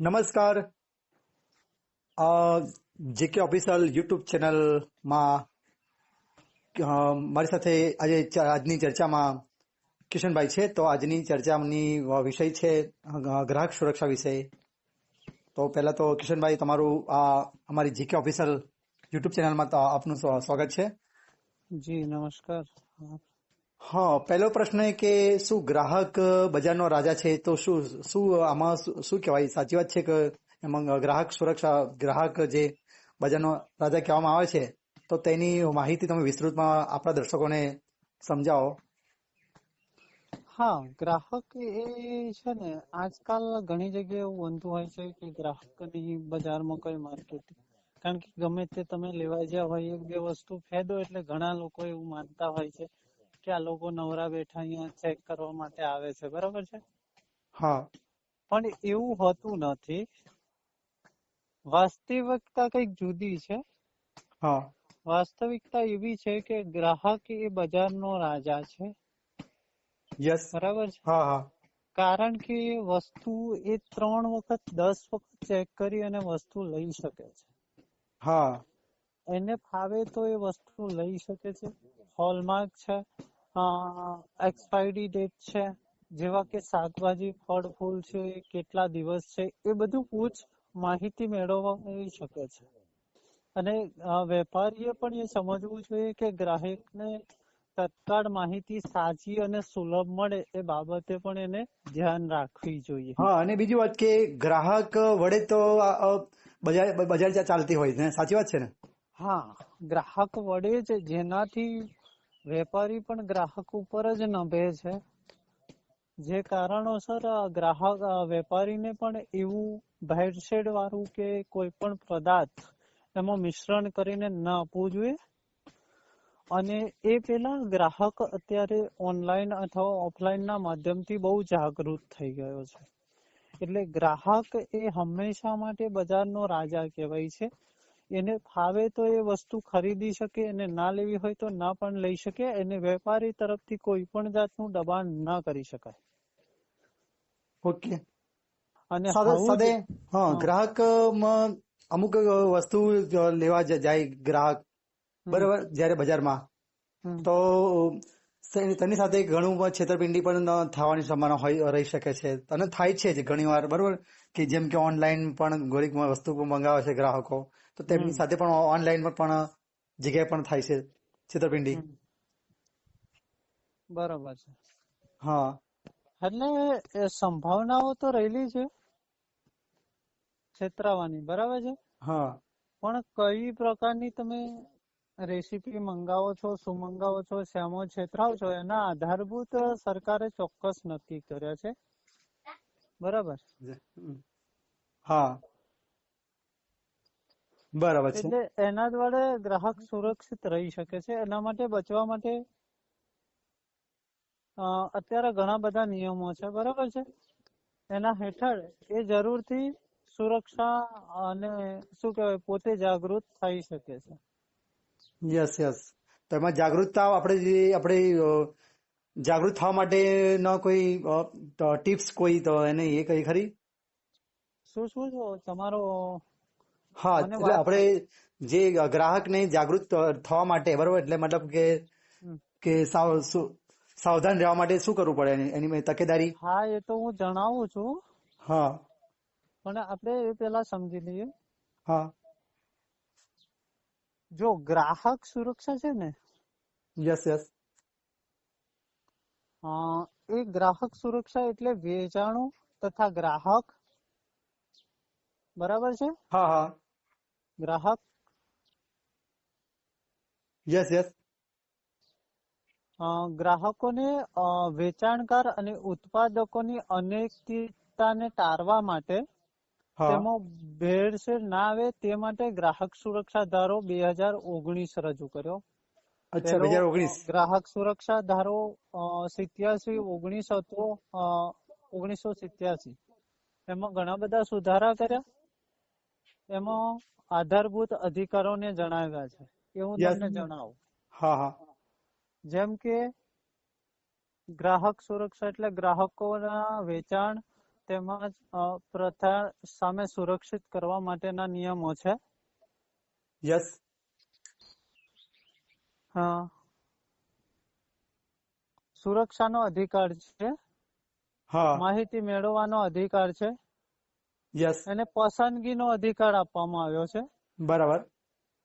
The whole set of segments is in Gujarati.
નમસ્કાર. જીકે ઓફિશિયલ યુટ્યુબ ચેનલમાં મારી સાથે આજે આજની ચર્ચામાં કિશનભાઈ છે. તો આજની ચર્ચાની વિષય છે ગ્રાહક સુરક્ષા વિષય તો પહેલા તો કિશનભાઈ, તમારું આ અમારી જીકે ઓફિશિયલ યુટ્યુબ ચેનલમાં આપનું સ્વ- સ્વાગત છે. જી, નમસ્કાર. હા, પહેલો પ્રશ્ન એ કે શું ગ્રાહક બજારનો રાજા છે? તો શું શું આમાં શું કહેવાય? સાચી વાત છે કે એમાં ગ્રાહક સુરક્ષા, ગ્રાહક જે બજારનો રાજા કહેવામાં આવે છે, તો તેની માહિતી તમે વિસ્તૃતમાં આપણા દર્શકોને સમજાવો. હા, ગ્રાહક એ છે ને, આજકાલ ઘણી જગ્યાએ એવું બનતું હોય છે કે ગ્રાહકની બજારમાં કોઈ માર્કેટ કારણ કે ગમે તે તમે લેવા જ્યાં હોય, એક બે વસ્તુ ફેદો એટલે ઘણા લોકો એવું માનતા હોય છે. કે આ લોકો નવરા બેઠા અહીંયા ચેક કરવા માટે આવે છે બરાબર છે? હા. પણ એવું હોતું નથી. વાસ્તવિકતા કંઈક જુદી છે. હા. વાસ્તવિકતા એવી છે કે ગ્રાહક એ બજારનો રાજા છે. યસ બરાબર છે? હા હા. કારણ કે વસ્તુ એ ત્રણ વખત દસ વખત ચેક કરી અને વસ્તુ લઈ શકે છે. હા. એને ફાવે તો એ વસ્તુ લઈ શકે છે. હોલમાર્ક છે. એક્સપાયરી ડેટ છે જેવા કે શાકભાજી ફળ ફૂલ છે કેટલા દિવસ છે એ બધું પૂછ માહિતી મેળવી શકે છે. અને વેપારીએ પણ એ સમજવું જોઈએ કે ગ્રાહકને તત્કાળ માહિતી સાચી અને સુલભ મળે એ બાબતે પણ એને ધ્યાન રાખવી જોઈએ. હા અને બીજી વાત કે ગ્રાહક વડે તો બજાર બજાર ચાલતી હોય ને? સાચી વાત છે ને? હા ગ્રાહક વડે જ જેનાથી વેપારી પણ ગ્રાહક ઉપર જ નભે છે. જે કારણોસર ગ્રાહક વેપારીને પણ એવું ભેળસેળ વાળું કે કોઈ પણ પદાર્થ એમાં મિશ્રણ કરીને ન આપવું જોઈએ અને એ પેલા ગ્રાહક અત્યારે ઓનલાઈન અથવા ઓફલાઈન ના માધ્યમથી બહુ જાગૃત થઈ ગયો છે. એટલે ગ્રાહક એ હંમેશા માટે બજારનો રાજા કહેવાય છે. એને ફાવે તો એ વસ્તુ ખરીદી શકે અને ના લેવી હોય તો ના પણ લઈ શકે અને વેપારી તરફથી કોઈ પણ જાતનું દબાણ ના કરી શકાય. ઓકે. અને હા. ગ્રાહકમાં અમુક વસ્તુ લેવા જાય ગ્રાહક બરોબર જ્યારે બજારમાં તો તેની સાથે ઘણું છેતરપિંડી પણ થવાની સંભાવના હોય રહી શકે છે. અને થાય છે જ ઘણી વાર બરોબર કે જેમ કે ઓનલાઈન પણ ઘણીક વસ્તુ મંગાવે છે ગ્રાહકો તો તેમની સાથે પણ ઓનલાઈન પણ જગ્યાએ પણ થાય છે છેતરપિંડી. બરાબર છે. હા. એટલે એ સંભાવનાઓ તો રહેલી છે. છેતરાવાની બરાબર છે? હા. પણ કઈ પ્રકારની તમે રેસીપી મંગાવો છો શું મંગાવો છો શ્યામો છેતરાવ છો એના આધારભૂત સરકારે ચોક્કસ નક્કી કર્યા છે. બરાબર? હા. બરાબર છે. એટલે એના દ્વારા ગ્રાહક સુરક્ષિત રહી શકે છે. એના માટે બચવા માટે અત્યારે ઘણા બધા નિયમો છે. બરાબર છે? એના હેઠળ એ જરૂરથી સુરક્ષા અને શું કહેવાય પોતે જાગૃત થઈ શકે છે. Yes yes. તો એમાં જાગૃતતા આપણે જે આપણે જાગૃત થવા માટેનો કોઈ ટિપ્સ કોઈ તો એને એ કઈ ખરી? શું શું તમારો હા એટલે આપણે જે ગ્રાહકને જાગૃત થવા માટે બરોબર? એટલે મતલબ કે કે સાવધાન રહેવા માટે શું કરવું પડે એની- તકેદારી? હા એ તો હું જણાવું છું. હા. પણ આપણે એ પેલા સમજી લઈએ. હા. જો ગ્રાહક સુરક્ષા છે ને? Yes yes. એ ગ્રાહક સુરક્ષા એટલે વેચાણો તથા ગ્રાહક. બરાબર છે? હા હા. ગ્રાહક યસ યસ ગ્રાહકોને વેચાણકાર અને ઉત્પાદકોની અનૈતિકતાને ટાળવા માટે તેમાં ભેળસેળ ના આવે તે માટે ગ્રાહક સુરક્ષા ધારો બે હજાર ઓગણીસ રજૂ કર્યો. અચ્છા બે હજાર ઓગણીસ. ગ્રાહક સુરક્ષા ધારો સિત્યાસી ઓગણીસ હતો ઓગણીસો સિત્યાસી. એમાં ઘણા બધા સુધારા કર્યા. એમાં આધારભૂત અધિકારોને જણાવ્યા છે એ હું તમને જણાવું. હા હા. જેમ કે ગ્રાહક સુરક્ષા એટલે ગ્રાહકોના વેચાણ તેમજ પ્રથા સામે સુરક્ષિત કરવા માટેના નિયમો છે. યસ હા. સુરક્ષાનો અધિકાર છે. હા. માહિતી મેળવવાનો અધિકાર છે. યસ અને પસંદગીનો અધિકાર આપવામાં આવ્યો છે. બરાબર.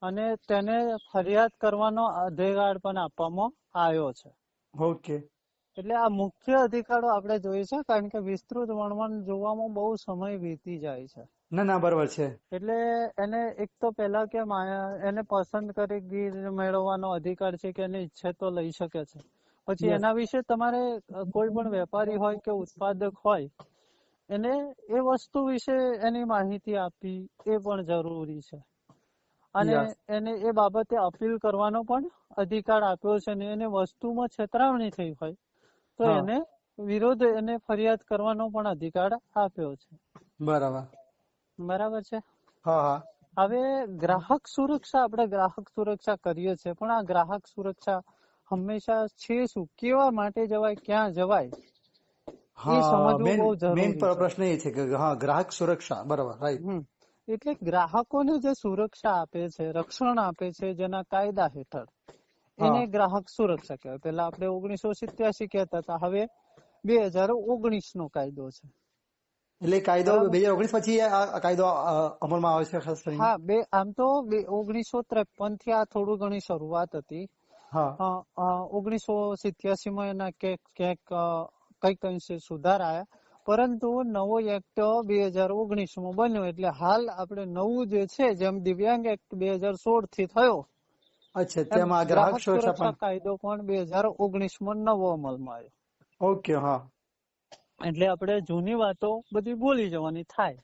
અને તેને ફરિયાદ કરવાનો અધિકાર પણ આપવામાં આવ્યો છે. ઓકે. એટલે આ મુખ્ય અધિકારો આપણે જોઈએ છે કારણ કે વિસ્તૃત વર્ણન જોવામાં બહુ સમય વીતી જાય છે. ના ના બરાબર છે. એટલે એને એક તો પેલા કે એને પસંદ કરી મેળવવાનો અધિકાર છે કે એની ઈચ્છે તો લઈ શકે છે. પછી એના વિશે તમારે કોઈ પણ વેપારી હોય કે ઉત્પાદક હોય એને એ વસ્તુ વિશે એની માહિતી આપવી એ પણ જરૂરી છે. અને એને એ બાબતે અપીલ કરવાનો પણ અધિકાર આપ્યો છે અને એને વસ્તુમાં છેતરામણી થઈ હોય તો એને વિરોધ એને ફરિયાદ કરવાનો પણ અધિકાર આપ્યો છે. બરાબર. બરાબર છે? હા હા. હવે ગ્રાહક સુરક્ષા આપણે ગ્રાહક સુરક્ષા કરીએ છીએ પણ આ ગ્રાહક સુરક્ષા હંમેશા છે શું? કેવા માટે જવાય ક્યાં જવાય? પ્રશ્ન એ છે કે હા ગ્રાહક સુરક્ષા બરાબર રાઈટ એટલે ગ્રાહકોને જે સુરક્ષા આપે છે રક્ષણ આપે છે જેના કાયદા હેઠળ એને ગ્રાહક સુરક્ષા કહેવાય. પેલા આપણે ઓગણીસો સિત્યાસી કહેતા હતા હવે બે હજાર ઓગણીસ નો કાયદો છે. એટલે કાયદો બે હજાર ઓગણીસ પછી કાયદો અમલમાં આવે છે ખાસ કરીને? હા બે આમ તો ઓગણીસો ત્રેપનથી આ થોડું ઘણી શરૂઆત હતી. ઓગણીસો સિત્યાસી માં એના ક્યાંક ક્યાંક કંઈક અંશે સુધાર આવ્યા પરંતુ નવો એક્ટ બે હજાર ઓગણીસમાં બન્યો એટલે હાલ આપણે નવું જે છે જેમ દિવ્યાંગ એક્ટ બે હજાર સોળથી થયો અચ્છા તેમાં ગ્રાહક સુરક્ષા કાયદો પણ બે હજાર ઓગણીસમાં નવો અમલમાં આવ્યો. ઓકે હા. એટલે આપણે જૂની વાતો બધી ભૂલી જવાની થાય.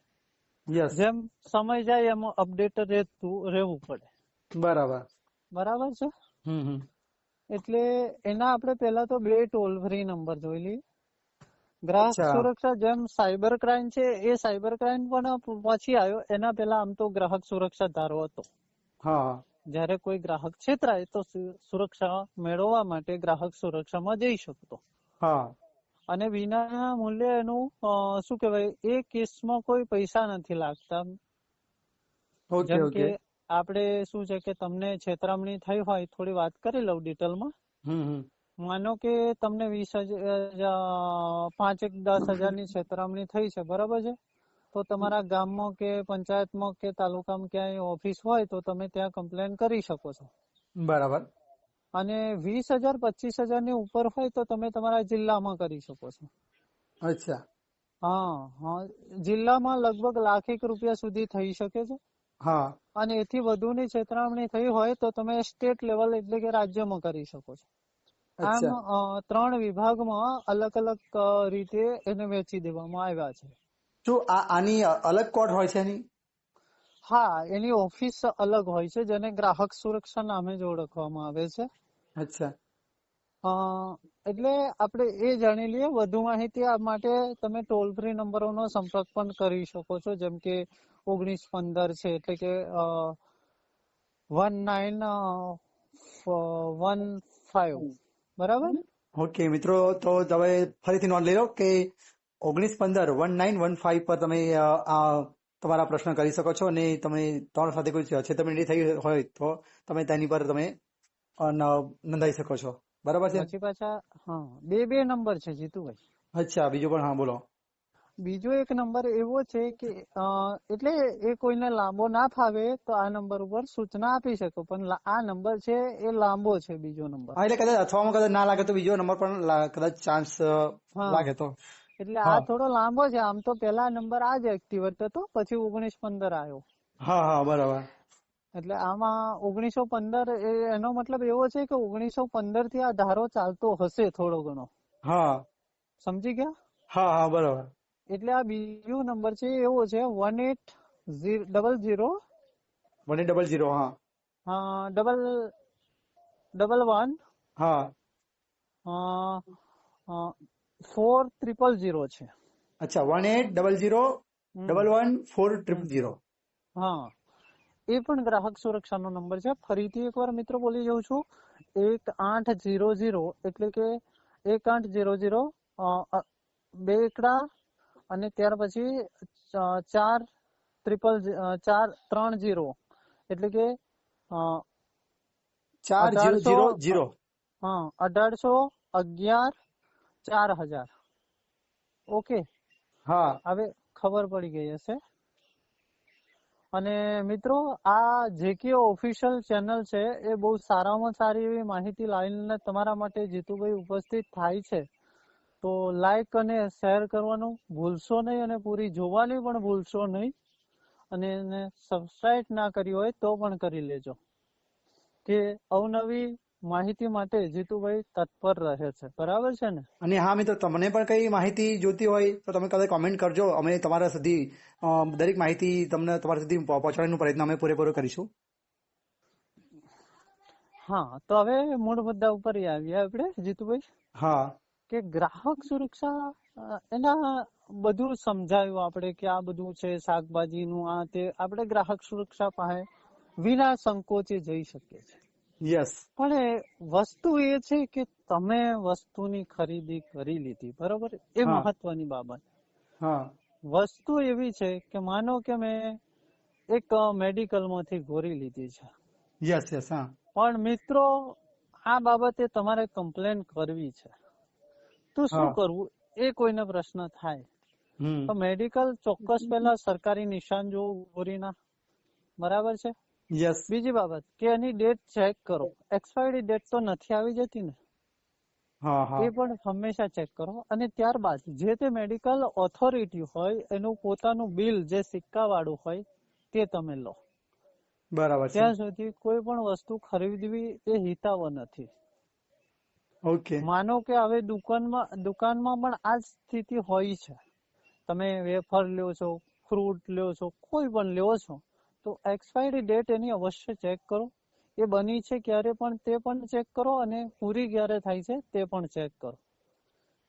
જેમ સમય જાય એમ અપડેટ રહેતું રહેવું પડે. બરાબર. બરાબર છે? એટલે એના આપણે પહેલા તો બે ટોલ ફ્રી નંબર જોઈ લઈએ. ગ્રાહક સુરક્ષા જેમ સાયબર ક્રાઇમ છે એ સાયબર ક્રાઇમ પણ પછી આવ્યો. એના પેલા આમ તો ગ્રાહક સુરક્ષા ધારો હતો. હા. જ્યારે કોઈ ગ્રાહક છેતરાય તો સુરક્ષા મેળવવા માટે ગ્રાહક સુરક્ષામાં જઈ શકતો. હા. અને વિના મૂલ્યે એનું શું કહેવાય એ કેસમાં કોઈ પૈસા નથી લાગતા. જેમ કે આપણે શું છે કે તમને છેતરામણી થઈ હોય થોડી વાત કરી લઉં ડિટેલમાં. માનો કે તમને વીસ હજાર પાંચ એક દસ હજારની છેતરામણી થઈ છે બરાબર છે? તો તમારા ગામમાં કે પંચાયતમાં કે તાલુકામાં ક્યાંય ઓફિસ હોય તો તમે ત્યાં કમ્પ્લેન કરી શકો છો. બરાબર. અને વીસ હજાર પચીસ હજારની ઉપર હોય તો તમે તમારા જિલ્લામાં કરી શકો છો. અચ્છા. હા હા. જિલ્લામાં લગભગ લાખેક રૂપિયા સુધી થઈ શકે છે. હા. અને એથી વધુની છેતરામણી થઈ હોય તો તમે સ્ટેટ લેવલ એટલે કે રાજ્યમાં કરી શકો છો. આમ ત્રણ વિભાગમાં અલગ અલગ રીતે એને વેચી દેવામાં આવ્યા છે. શું આ આની અલગ કોડ હોય છે એની? હા એની ઓફિસ અલગ હોય છે જેને ગ્રાહક સુરક્ષા નામે જ ઓળખવામાં આવે છે. અચ્છા. એટલે આપણે એ જાણી લઈએ વધુ માહિતી આ માટે તમે ટોલ ફ્રી નંબરોનો સંપર્ક પણ કરી શકો છો જેમ કે ઓગણીસ પંદર છે એટલે કે વન નાઇન વન ફાઈવ. બરાબર? ઓકે મિત્રો તો તમે ફરીથી નોંધ લઈ લો કે ઓગણીસ પંદર વન નાઇન વન ફાઈવ પર તમે આ તમારા પ્રશ્ન કરી શકો છો અને તમે તમારા સાથે કોઈ છેતરપિંડી થઈ હોય તો તમે તેની પર તમે નોંધાઈ શકો છો. બરાબર છે? પછી પાછા હા બે બે નંબર છે જીતુભાઈ. અચ્છા બીજું પણ હા બોલો. બીજો એક નંબર એવો છે કે એટલે એ કોઈને લાંબો ના ફાવે તો આ નંબર ઉપર સૂચના આપી શકો. પણ આ નંબર છે એ લાંબો છે બીજો નંબર. એટલે કદાચ અથવામાં કદાચ ના લાગે તો બીજો નંબર પણ કદાચ ચાન્સ લાગે તો. એટલે આ થોડો લાંબો છે. આમ તો પેલા નંબર આ જ એક્ટિવેટ હતો પછી ઓગણીસ પંદર આવ્યો. હા હા બરાબર. એટલે આમાં ઓગણીસો પંદર એનો મતલબ એવો છે કે ઓગણીસો પંદરથી આ ધારો ચાલતો હશે થોડો ઘણો. હા. સમજી ગયા? હા હા બરાબર. એટલે આ બીજો નંબર છે એવો છે one eight double zero one eight double zero હા. હા ડબલ ડબલ વન હા. ફોર ત્રિપલ ઝીરો છે. અચ્છા one eight double zero double one four triple zero હા. એ પણ ગ્રાહક સુરક્ષાનો નંબર છે. ફરીથી એકવાર મિત્રો બોલી જાઉં છું. એક આઠ ઝીરો ઝીરો એટલે કે એક આઠ ઝીરો ઝીરો બે એકડા અને ત્યાર પછી ચાર ત્રિપલ ચાર ત્રણ જીરો. એટલે કે ચાર જીરો જીરો હા અઢારસો અગિયાર ચાર હજાર. ઓકે. હા. હવે ખબર પડી ગઈ હશે. અને મિત્રો આ જેકે ઓફિશિયલ ચેનલ છે એ બહુ સારામાં સારી એવી માહિતી લાવીને તમારા માટે જીતુભાઈ ઉપસ્થિત થાય છે. તો લાઈક અને શેર કરવાનું ભૂલશો નહીં અને પૂરી જોવાની પણ ભૂલશો નહીં. અને એને સબસ્ક્રાઇબ ના કરી હોય તો પણ કરી લેજો. કે અવનવી માહિતી માટે જીતુભાઈ તત્પર રહે છે. બરાબર છે ને? અને હા મિત્રો તમને પણ કઈ માહિતી જોતી હોય તો તમે કદાચ કોમેન્ટ કરજો. અમે તમારા સુધી દરેક માહિતી તમને તમારા સુધી પહો- પહોંચાડવાનો પ્રયત્ન અમે પૂરેપૂરો કરીશું. હા તો હવે મૂળ મુદ્દા ઉપર આવીએ આપણે જીતુભાઈ? હા. કે ગ્રાહક સુરક્ષા એના બધું સમજાયું આપણે કે આ બધું છે શાકભાજીનું આ તે આપણે ગ્રાહક સુરક્ષા પાસે વિના સંકોચે જઈ શકીએ છીએ. યસ પણ વસ્તુ એ છે કે તમે વસ્તુની ખરીદી કરી લીધી બરોબર? એ. મહત્વની બાબત. હા. વસ્તુ એવી છે કે માનો કે મેં એક મેડિકલમાંથી ગોરી લીધી છે. યસ યસ હા. પણ મિત્રો આ બાબતે તમારે કમ્પ્લેન કરવી છે. તો શું કરવું? એ કોઈને પ્રશ્ન થાય. તો મેડિકલ ચોક્કસ પહેલા સરકારી નિશાન જોવું ગોરીના. બરાબર છે? યસ બીજી બાબત કે એની ડેટ ચેક કરો. એક્સપાયરી ડેટ તો નથી આવી જતી ને? એ પણ હંમેશા ચેક કરો. અને ત્યારબાદ જે તે મેડિકલ ઓથોરિટી હોય એનું પોતાનું બિલ જે સિક્કા વાળું હોય તે તમે લો. બરાબર ત્યાં સુધી કોઈ પણ વસ્તુ ખરીદવી એ હિતાવ નથી. ઓકે. માનો કે હવે દુકાનમાં દુકાનમાં પણ આ સ્થિતિ હોય છે. તમે વેફર લ્યો છો ફ્રૂટ લ્યો છો કોઈ પણ લ્યો છો તો એક્સપાયરી ડેટ એની અવશ્ય ચેક કરો. એ બની છે ક્યારે પણ તે પણ ચેક કરો અને પૂરી ક્યારે થાય છે તે પણ ચેક કરો.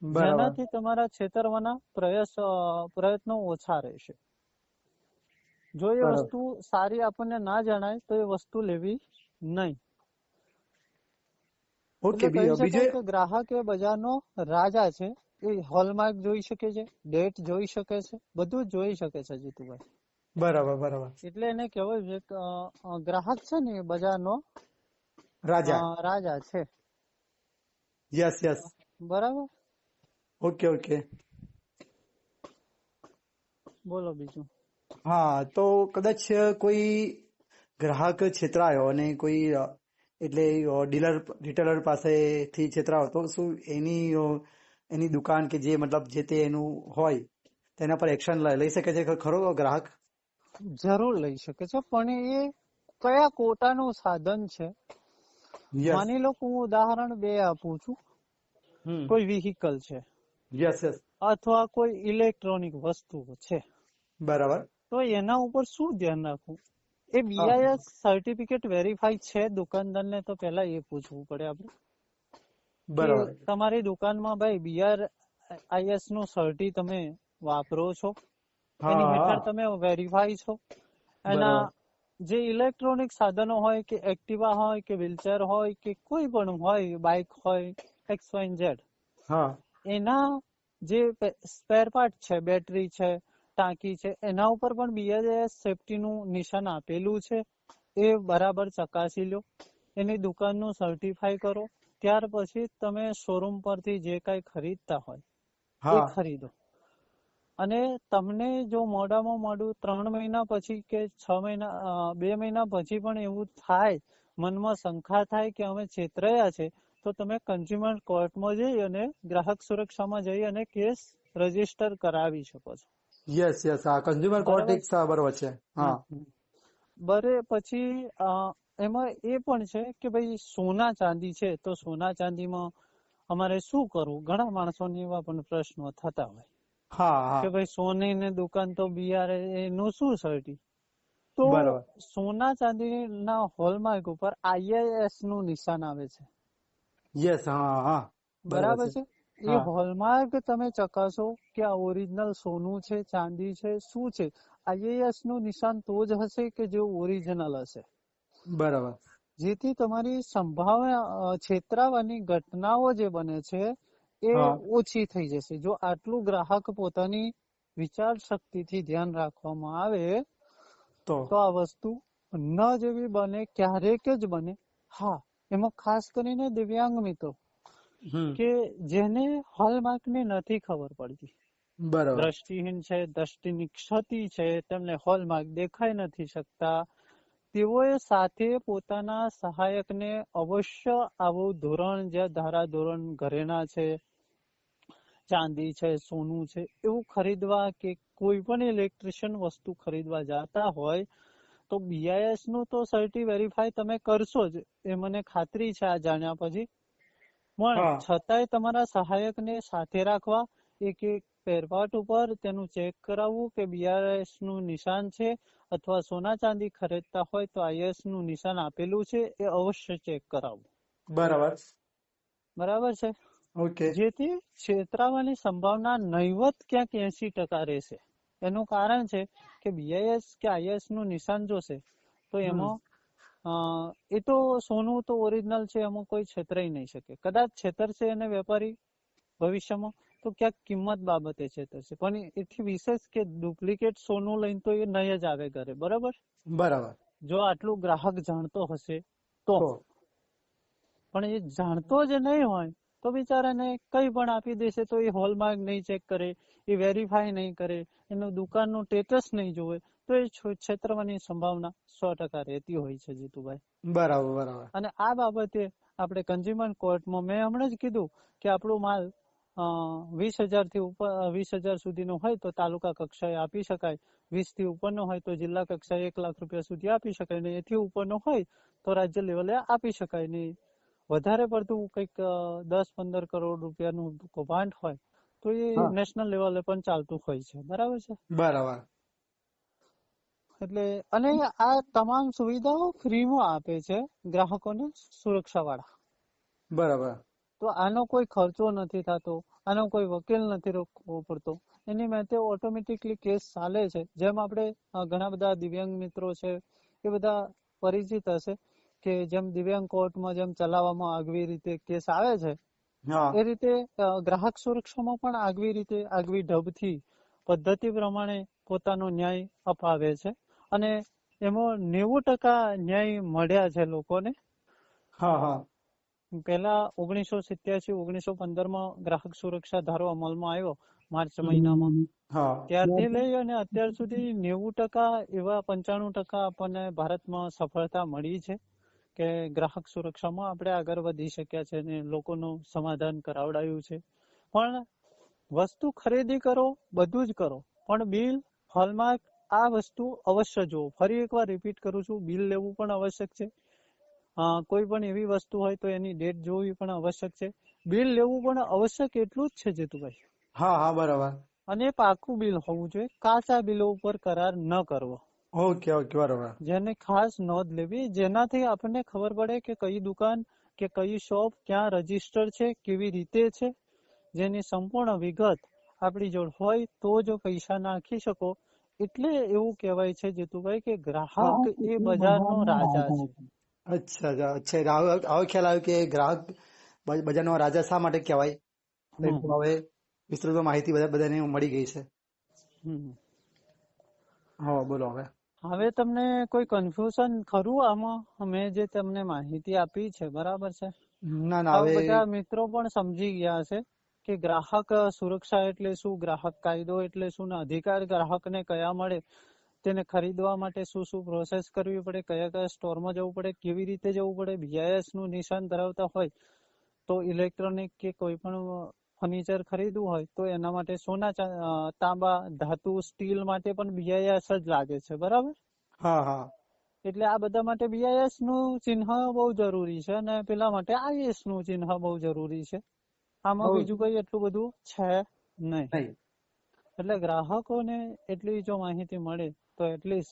જેનાથી તમારા છેતરવાના પ્રયાસ પ્રયત્નો ઓછા રહેશે. જો એ વસ્તુ સારી આપણને ના જણાય તો એ વસ્તુ લેવી નહીં. ઓકે બીજો ગ્રાહક એ બજારનો રાજા છે એ હોલમાર્ક જોઈ શકે છે ડેટ જોઈ શકે છે બધું જોઈ શકે છે જીતુભાઈ. બરાબર બરાબર. એટલે એને કહેવાય છે કે ગ્રાહક છે ને બજારનો રાજા. રાજા છે. યસ યસ બરાબર? ઓકે ઓકે બોલો બીજું. હા તો કદાચ કોઈ ગ્રાહક છેતરાયો અને કોઈ એટલે ડીલર રિટેલર પાસેથી છેતરાયો તો શું એની એની દુકાન કે જે મતલબ જે તે એનું હોય તેના પર એક્શન લઈ શકે છે ખરો ગ્રાહક? જરૂર લઈ શકે છે પણ એ કયા કોટાનું સાધન છે? માની લો હું ઉદાહરણ બે આપું છું. કોઈ વ્હીકલ છે. યસ યસ અથવા કોઈ ઇલેક્ટ્રોનિક વસ્તુ છે. બરાબર. તો એના ઉપર શું ધ્યાન રાખવું? એ બીઆઈએસ સર્ટિફિકેટ વેરીફાઈ છે દુકાનદારને તો પેલા એ પૂછવું પડે આપણે. બરાબર. તમારી દુકાનમાં ભાઈ બીઆર આઈએસનું સર્ટી તમે વાપરો છો? એની હેઠળ તમે વેરીફાઈ છો? એના જે ઇલેક્ટ્રોનિક સાધનો હોય કે એક્ટિવા હોય કે વ્હીલચેર હોય કે કોઈ પણ હોય બાઇક હોય એક્સ વાય ઝેડ હા. એના જે સ્પેર પાર્ટ છે બેટરી છે ટાંકી છે. એના ઉપર પણ બીએસ સેફટી નું નિશાન આપેલું છે. એ બરાબર ચકાસી લો. એની દુકાનનું સર્ટિફાઈ કરો. ત્યાર પછી તમે શોરૂમ પરથી જે કઈ ખરીદતા હોય એ ખરીદો. અને તમને જો મોડામાં મોડું ત્રણ મહિના પછી કે છ મહિના બે મહિના પછી પણ એવું થાય મનમાં શંકા થાય કે અમે છેતરાયા છે તો તમે કન્ઝ્યુમર કોર્ટમાં જઈ અને ગ્રાહક સુરક્ષામાં જઈ અને કેસ રજિસ્ટર કરાવી શકો છો. યસ યસ હા કન્ઝ્યુમર કોર્ટ એક બરોબર છે હા. બરે પછી એમાં એ પણ છે કે ભાઈ સોના ચાંદી છે તો સોના ચાંદીમાં અમારે શું કરવું? ઘણા માણસોને એવા પણ પ્રશ્નો થતા હોય. હા કે ભાઈ સોની ને દુકાન તો બિયારે એનું શું સર્ટી? તો. સોના ચાંદી ના હોલમાર્ક ઉપર આઈએએસનું નિશાન આવે છે. યસ હા હા. બરાબર છે? એ હોલમાર્ક તમે ચકાસો કે આ ઓરિજિનલ સોનું છે ચાંદી છે શું છે? આઈએએસનું નિશાન તો જ હશે કે જે ઓરિજિનલ હશે? બરાબર. જેથી તમારી સંભાવના છેતરાવાની ઘટનાઓ જે બને છે એ ઓછી થઈ જશે. જો આટલું ગ્રાહક પોતાની વિચાર શક્તિથી ધ્યાન રાખવામાં આવે તો? તો આ વસ્તુ ન જેવી બને ક્યારેક જ બને. હા એમાં ખાસ કરીને દિવ્યાંગ મિત્રો. કે જેને હોલમાર્ક ને નથી ખબર પડતી. બરાબર. દ્રષ્ટિહીન છે દ્રષ્ટિની ક્ષતિ છે તેમને હોલમાર્ક દેખાઈ નથી શકતા. તેઓએ સાથે પોતાના સહાયકને અવશ્ય આવું ધોરણ જે ધારા ધોરણ ઘરેણા છે ચાંદી છે સોનું છે એવું ખરીદવા કે કોઈ પણ ઇલેક્ટ્રિશિયન વસ્તુ ખરીદવા જાતા હોય તો બીઆઈએસનું તો સર્ટી વેરીફાઈ તમે કરશો જ. એ મને ખાતરી છે આ જાણ્યા પછી. પણ છતાંય તમારા સહાયકને સાથે રાખવા એક એક પહેરવાટ ઉપર તેનું ચેક કરાવવું કે બીઆરએસનું નિશાન છે અથવા સોના ચાંદી ખરીદતા હોય તો આઈએસનું નિશાન આપેલું છે એ અવશ્ય ચેક કરાવવું બરાબર. બરાબર છે? ઓકે. જેથી છેતરાવાની સંભાવના નહીવત ક્યાંક એસી ટકા રહેશે. એનું કારણ છે કે બીઆઈએસ કે આઈએસનું નિશાન જોશે તો એમાં એ તો સોનું તો ઓરિજિનલ છે એમાં કોઈ છેતરાઈ નહીં શકે. કદાચ છેતરશે એને વેપારી ભવિષ્યમાં તો ક્યાંક કિંમત બાબતે છેતરશે પણ એથી વિશેષ કે ડુપ્લિકેટ સોનું લઈને તો એ નહીં જ આવે ઘરે બરાબર? બરાબર. જો આટલું ગ્રાહક જાણતો હશે તો. પણ એ જાણતો જ નહીં હોય તો બિચારાને કઈ પણ આપી દેશે તો એ હોલમાર્ક નહીં ચેક કરે એ વેરીફાઈ નહીં કરે એનું દુકાનનું સ્ટેટસ નહીં જોવે તો એ છેતરવાની સંભાવના સો ટકા રહેતી હોય છે જીતુભાઈ. બરાબર બરાબર. અને આ બાબતે આપણે કન્ઝ્યુમર કોર્ટમાં મેં હમણાં જ કીધું કે આપણો માલ વીસ હજારથી ઉપર વીસ હજાર સુધીનો હોય તો તાલુકા કક્ષાએ આપી શકાય. વીસથી ઉપરનો હોય તો જિલ્લા કક્ષાએ એક લાખ રૂપિયા સુધી આપી શકાય. ને એથી ઉપરનો હોય તો રાજ્ય લેવલે આપી શકાય. ને વધારે પડતું કંઈક દસ પંદર કરોડ રૂપિયાનું કૌભાંડ હોય તો એ નેશનલ લેવલે પણ ચાલતું હોય છે. બરાબર છે? બરાબર. એટલે અને આ તમામ સુવિધાઓ ફ્રીમાં આપે છે ગ્રાહકોને સુરક્ષા વાળા બરાબર. તો આનો કોઈ ખર્ચો નથી થતો આનો કોઈ વકીલ નથી રોકવો પડતો. એની માટે ઓટોમેટિકલી કેસ ચાલે છે. જેમ આપણે ઘણા બધા દિવ્યાંગ મિત્રો છે એ બધા પરિચિત હશે કે જેમ દિવ્યાંગ કોર્ટમાં જેમ ચલાવવામાં આગવી રીતે કેસ આવે છે એ રીતે ગ્રાહક સુરક્ષામાં પણ આગવી રીતે આગવી ઢબથી પદ્ધતિ પ્રમાણે પોતાનો ન્યાય અપાવે છે. અને એમાં નેવું ટકા ન્યાય મળ્યા છે લોકોને. હા ઓગણીસો સિત્યાસી ઓગણીસો પંદરમાં ગ્રાહક સુરક્ષા ધારો અમલમાં આવ્યો માર્ચ મહિનામાં. ત્યારથી લઈ અને અત્યાર સુધી નેવું ટકા એવા પંચાણું ટકા આપણને ભારતમાં સફળતા મળી છે કે ગ્રાહક સુરક્ષામાં આપણે આગળ વધી શક્યા છે અને લોકોનું સમાધાન કરાવડાયું છે. પણ વસ્તુ ખરીદી કરો બધું જ કરો. પણ બિલ હોલમાર્ક આ વસ્તુ અવશ્ય જુઓ. ફરી એકવાર રિપીટ કરું છું બિલ લેવું પણ આવશ્યક છે. કોઈ પણ એવી વસ્તુ હોય તો એની ડેટ જોવી પણ આવશ્યક છે. બિલ લેવું પણ આવશ્યક એટલું જ છે જેતુભાઈ. હા હા બરાબર. અને પાકું બિલ હોવું જોઈએ. કાચા બિલો ઉપર કરાર ન કરવો. ઓકે ઓકે બરાબર. જેને ખાસ નોંધ લેવી જેનાથી આપણને ખબર પડે કે કઈ દુકાન કે કઈ શોપ ક્યાં રજિસ્ટર છે કેવી રીતે છે. જેની સંપૂર્ણ વિગત આપણી જોડ હોય તો જો પૈસા નાખી શકો. એટલે એવું કહેવાય છે જીતુભાઈ કે ગ્રાહક એ બજારનો રાજા છે. અચ્છા અચ્છા. આવો ખ્યાલ આવ્યો કે ગ્રાહક બજારનો રાજા શા માટે કહેવાય? હવે વિસ્તૃત માહિતી બધા બધાને મળી ગઈ છે. હા બોલો હવે. હવે તમને કોઈ કન્ફ્યુઝન ખરું આમાં? મેં જે તમને માહિતી આપી છે બરાબર છે? ના ના હવે બધા મિત્રો પણ સમજી ગયા છે કે ગ્રાહક સુરક્ષા એટલે શું? ગ્રાહક કાયદો એટલે શું? અધિકાર ગ્રાહકને કયા મળે? તેને ખરીદવા માટે શું શું પ્રોસેસ કરવી પડે? કયા કયા સ્ટોરમાં જવું પડે? કેવી રીતે જવું પડે? બીઆઈએસનું નિશાન ધરાવતા હોય તો ઇલેક્ટ્રોનિક કે કોઈ પણ ફર્નિચર ખરીદવું હોય તો એના માટે સોના તાંબા ધાતુ સ્ટીલ માટે પણ બીઆઈએસ જ લાગે છે. બરાબર? હા હા. એટલે આ બધા માટે બીઆઈએસનું ચિહ્ન બહુ જરૂરી છે અને પેલા માટે આઈએસનું ચિહ્ન બહુ જરૂરી છે. આમાં બીજું કઈ એટલું બધું છે નહીં. એટલે ગ્રાહકોને એટલી જો માહિતી મળે તો એટલી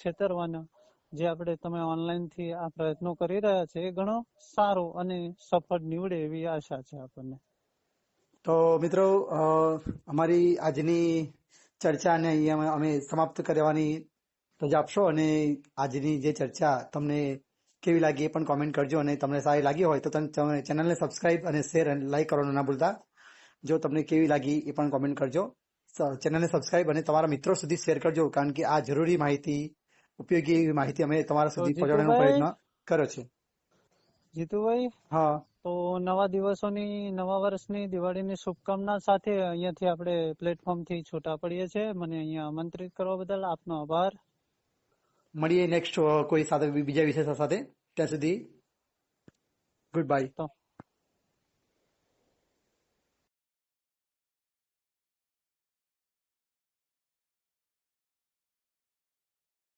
છેતરવાના. જે આપણે તમે ઓનલાઈનથી આ પ્રયત્નો કરી રહ્યા છે એ ઘણો સારો અને સફળ નીવડે એવી આશા છે આપણને. તો મિત્રો અમારી આજની ચર્ચાને અહીંયા અમે સમાપ્ત કરવાની રજા આપશો અને આજની જે ચર્ચા તમને કેવી લાગી એ પણ કોમેન્ટ કરજો અને તમને સારી લાગી હોય તો તમે ચેનલને સબસ્ક્રાઇબ અને શેર અને લાઇક કરવાનું ના ભૂલતા. જો તમને કેવી લાગી એ પણ કોમેન્ટ કરજો. ચેનલને સબસ્ક્રાઇબ અને તમારા મિત્રો સુધી શેર કરજો કારણ કે આ જરૂરી માહિતી ઉપયોગી એવી માહિતી અમે તમારા સુધી પહોંચાડવાનો પ્રયત્ન કર્યો છે. જીતુભાઈ? હા. તો નવા દિવસોની નવા વર્ષની દિવાળીની શુભકામના સાથે અહીંયાથી આપણે પ્લેટફોર્મથી છૂટા પડીએ છીએ. મને અહીંયા આમંત્રિત કરવા બદલ આપનો આભાર. મળીએ નેક્સ્ટ કોઈ સાથે બીજા વિષય સાથે. ત્યાં સુધી ગુડ બાય